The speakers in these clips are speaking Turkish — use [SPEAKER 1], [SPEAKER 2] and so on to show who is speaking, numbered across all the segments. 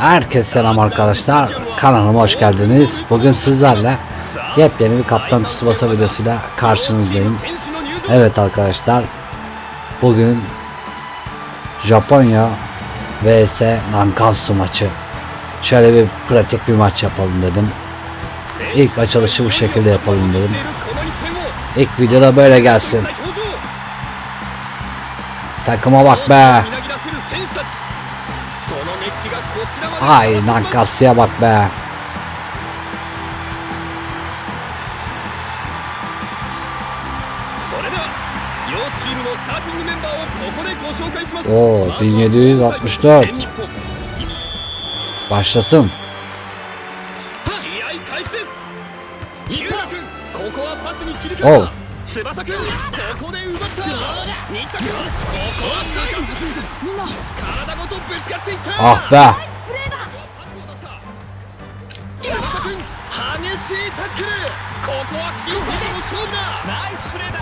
[SPEAKER 1] Herkese selam arkadaşlar. Kanalıma hoş geldiniz. Bugün sizlerle yepyeni bir Kaptan Tsubasa videosuyla karşınızdayım. Evet arkadaşlar. Bugün Japonya vs Nankatsu maçı. Şöyle bir pratik bir maç yapalım dedim. İlk açılışı bu şekilde yapalım dedim. İlk videoda böyle gelsin. Takıma bak be. Ay Nankasya bak be. Oo 1764 Başlasın.
[SPEAKER 2] Ol.
[SPEAKER 1] Ah be.
[SPEAKER 2] しいタックルここはキーパーとの勝負だナイスプレーだ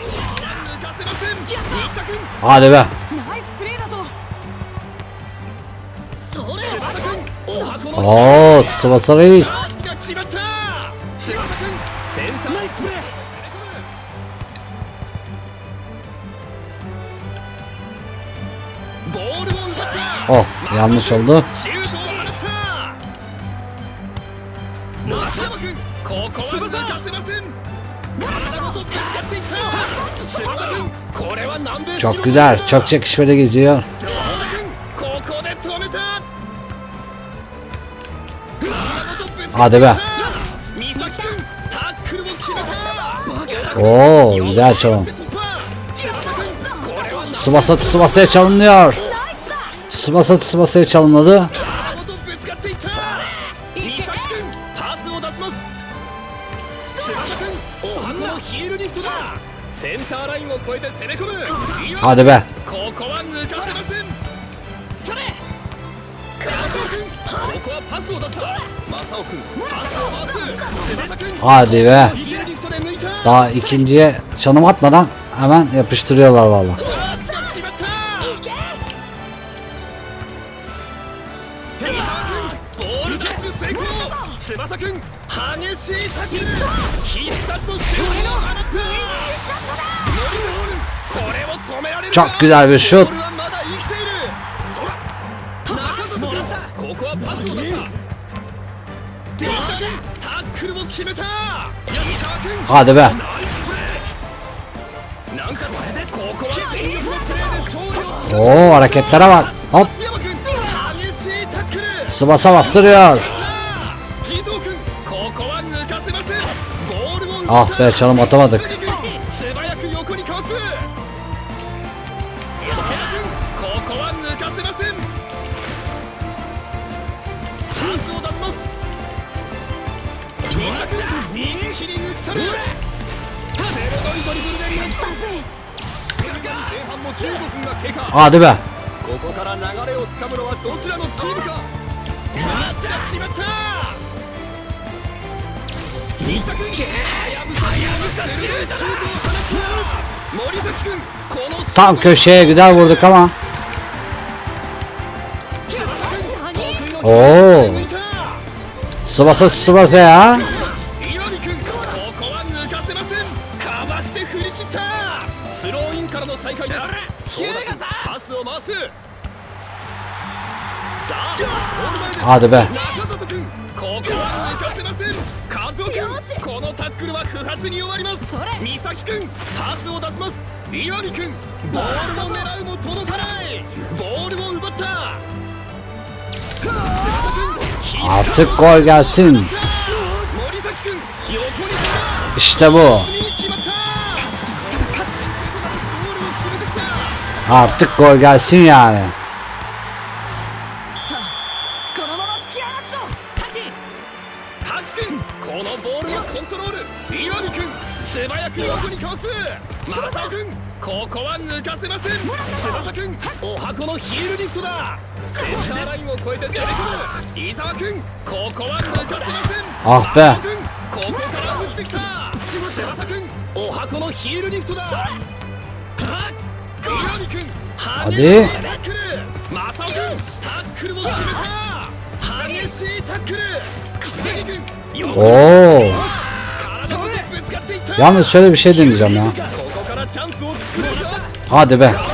[SPEAKER 2] 抜かせません新田君
[SPEAKER 1] Hadi be.
[SPEAKER 3] ナイスプレーだぞそれ
[SPEAKER 2] 翼君お箱の
[SPEAKER 1] Oo Tsubasa Reis.
[SPEAKER 2] が決まった翼君センターナイスプレー ボールを奪った
[SPEAKER 1] Oh yanlış oldu.
[SPEAKER 2] シ
[SPEAKER 1] Çok güzel, çok çekişmeli gidiyor. Hadi be. Oo, güzel çalım. Tsubasa Tsubasa'ya çalınıyor. Tsubasa Tsubasa'ya çalınladı.
[SPEAKER 2] リフトだセンターラインを越えて攻め込む
[SPEAKER 1] Hadi be.
[SPEAKER 2] ここは抜かせませんそれ加藤君ここはパスを出した正雄君パスを回す翼君
[SPEAKER 1] Hadi be.
[SPEAKER 2] ヒールリフトで抜いた
[SPEAKER 1] Daha ikinciye çalım atmadan hemen yapıştırıyorlar valla. Çok güzel bir şut. Hadi be. Oo hareketlere bak. Hop. Sıvasa bastırıyor. Ah be canım atamadık.
[SPEAKER 2] ここから流れをつかむのはどちらのチームか?決まった
[SPEAKER 1] Tam köşeye güzel vurduk ama. Oo. Tsubasa Tsubasa ya. Hadi be.
[SPEAKER 2] 中里君このタックルは不発に終わります。美咲君パスを出します。岩見君ボールを狙うも届かないボールを奪った。翼君
[SPEAKER 1] Artık gol gelsin.
[SPEAKER 2] 森崎君横に来た
[SPEAKER 1] İşte bu.
[SPEAKER 2] 決まお箱のヒールリフトだセンターラインを越えて攻め込む伊沢君ここは抜かせません
[SPEAKER 1] Ah be.
[SPEAKER 2] 正雄君ここから打ってきた翼君お箱のヒールリフトだ岩見君
[SPEAKER 1] Hadi.
[SPEAKER 2] 激しいタックル正雄君タックルを決めた しいタックル木君
[SPEAKER 1] Oo.
[SPEAKER 2] 体ごとぶつかっていった
[SPEAKER 1] Yalnız şöyle bir şey deneyeceğim ya.
[SPEAKER 2] ここからチャンスを作れるか
[SPEAKER 1] Hadi be.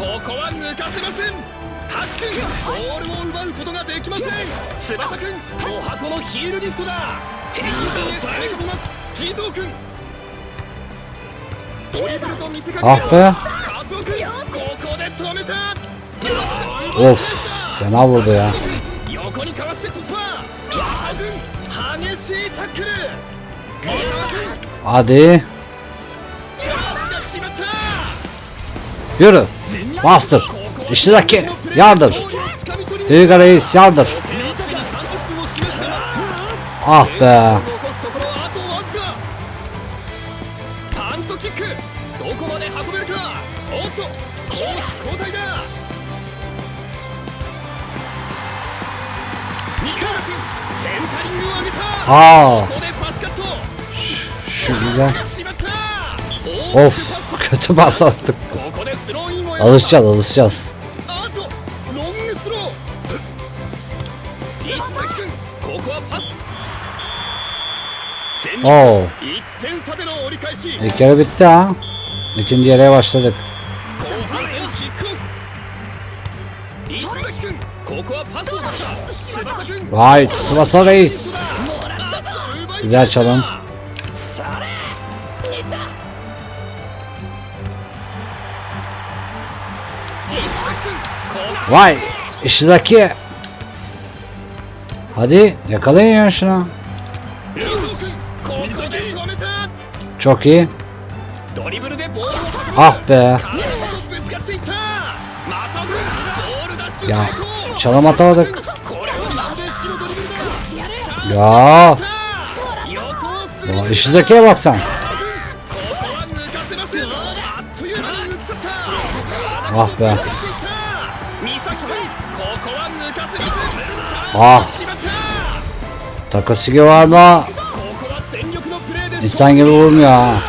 [SPEAKER 2] ここは抜かせません。タックンボールを奪うことができません。翼くんお箱のヒールリフトだ。敵陣へ攻め込みます。地トくん。ドリブルと見せかけカズオくここで止めた。
[SPEAKER 1] Of, fena だよ。
[SPEAKER 2] 横にかわして突破。ラー軍激しいタックル。
[SPEAKER 1] Hadi. Yürü. Bastır. İştidaki yardır. Büyük reis yardır. Ah be.
[SPEAKER 2] Ah.
[SPEAKER 1] Aa. Şu güzel. Of kötü bas attık. Alışacağız alışacağız. Oo. İlk yarı bitti ha. İkinci yarıya başladık. Vay Tsubasa Reis. Güzel çalım. Vay işteki. Hadi yakalayın ya
[SPEAKER 2] şuna.
[SPEAKER 1] Çok iyi. Ah be. Ya çalım atamadık. Ya. İşizekiye bak sen. Ah be.
[SPEAKER 2] あ
[SPEAKER 1] あ。
[SPEAKER 2] 高重は
[SPEAKER 3] な実
[SPEAKER 2] 際にボムや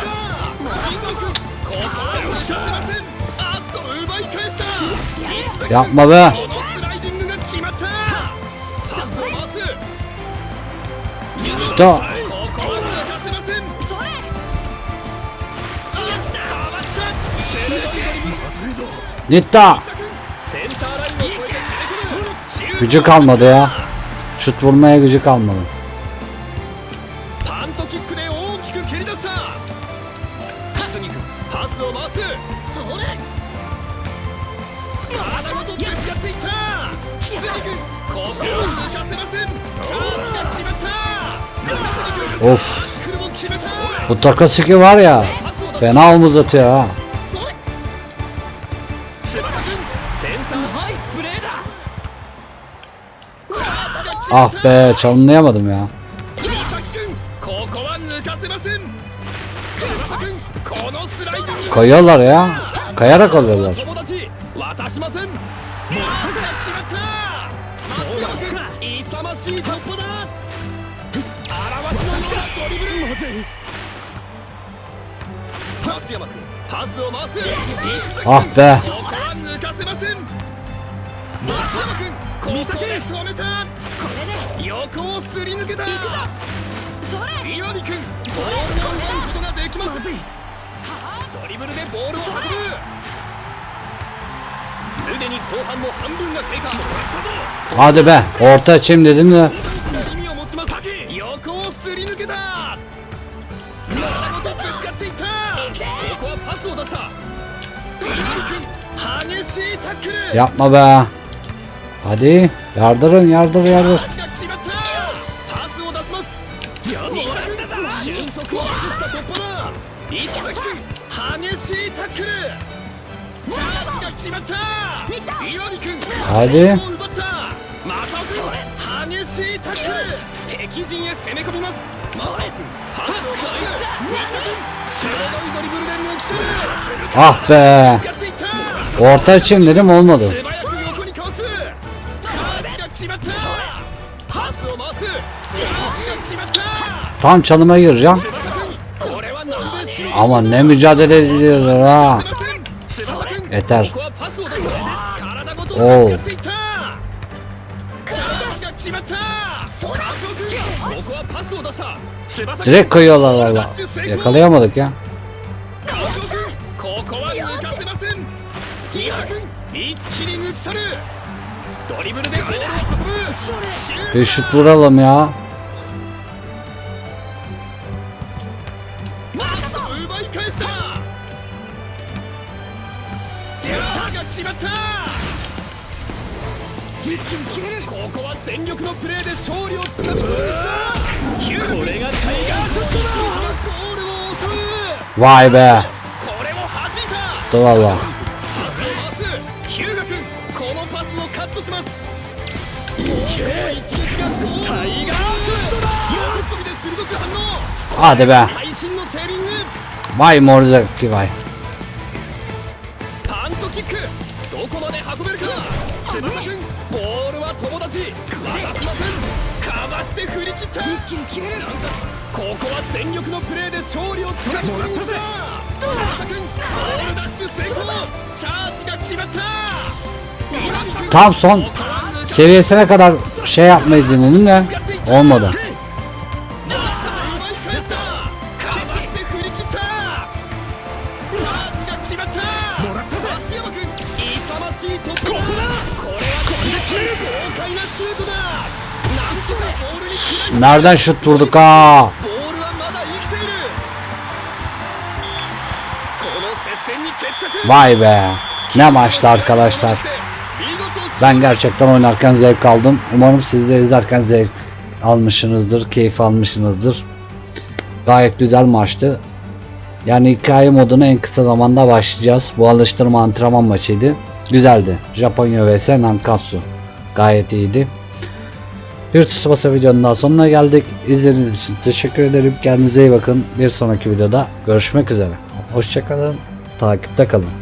[SPEAKER 2] いやマブきた出た。
[SPEAKER 1] Gücü kalmadı ya. Şut vurmaya gücü kalmadı. Of. Bu Takasiki var ya. Fena omuz atıyor ha. Ah be çalınlayamadım ya. Kayıyorlar ya. Kayarak alıyorlar. Ah be.
[SPEAKER 2] ここは抜かせません松山君ここで止めた
[SPEAKER 3] これで
[SPEAKER 2] 横をすり抜けた
[SPEAKER 3] それ
[SPEAKER 2] 岩見君ボールを奪うことができません
[SPEAKER 3] まずい
[SPEAKER 2] ドリブルでボールを運ぶすでに後半も半分が経過もらったぞ
[SPEAKER 1] Hadi be. Orta açayım dedim de.
[SPEAKER 2] 意味を持ちます横をすり抜けた体ごとぶつかっていったここはパスを出した岩見君激しいタックル
[SPEAKER 1] Yapma be. Hadi yardırın yardır yardır. Hadi.
[SPEAKER 2] Ah be. Orta açayım dedim olmadı. Tam çalıma gireceğim. Ama ne mücadele ediyorlar ha. Yeter.
[SPEAKER 1] Oo.
[SPEAKER 2] Direkt kayıyorlar valla. Yakalayamadık ya. Bir şut vuralım ya. Vay be. Gitti valla. Hadi be. Vay Morzaki vay.
[SPEAKER 1] して振り切った。
[SPEAKER 3] 一気に決める。
[SPEAKER 1] ここは全力のプレーで勝利をつかみ取った。どうだ君ゴールダッシュ成功。チャージが決まった。Thompson
[SPEAKER 2] seviyesine kadar şey yapmayı denedim de olmadı. Nereden şut vurduk ha? Vay be. Ne maçtı arkadaşlar. Ben gerçekten oynarken zevk aldım. Umarım siz de izlerken zevk almışsınızdır, keyif almışsınızdır. Gayet güzel maçtı. Yani hikaye moduna en kısa zamanda başlayacağız. Bu alıştırma antrenman maçıydı. Güzeldi. Japonya vs Nankatsu. Gayet iyiydi. Bir Tsubasa videonun daha sonuna geldik. İzlediğiniz için teşekkür ederim. Kendinize iyi bakın. Bir sonraki videoda görüşmek üzere. Hoşçakalın. Takipte kalın.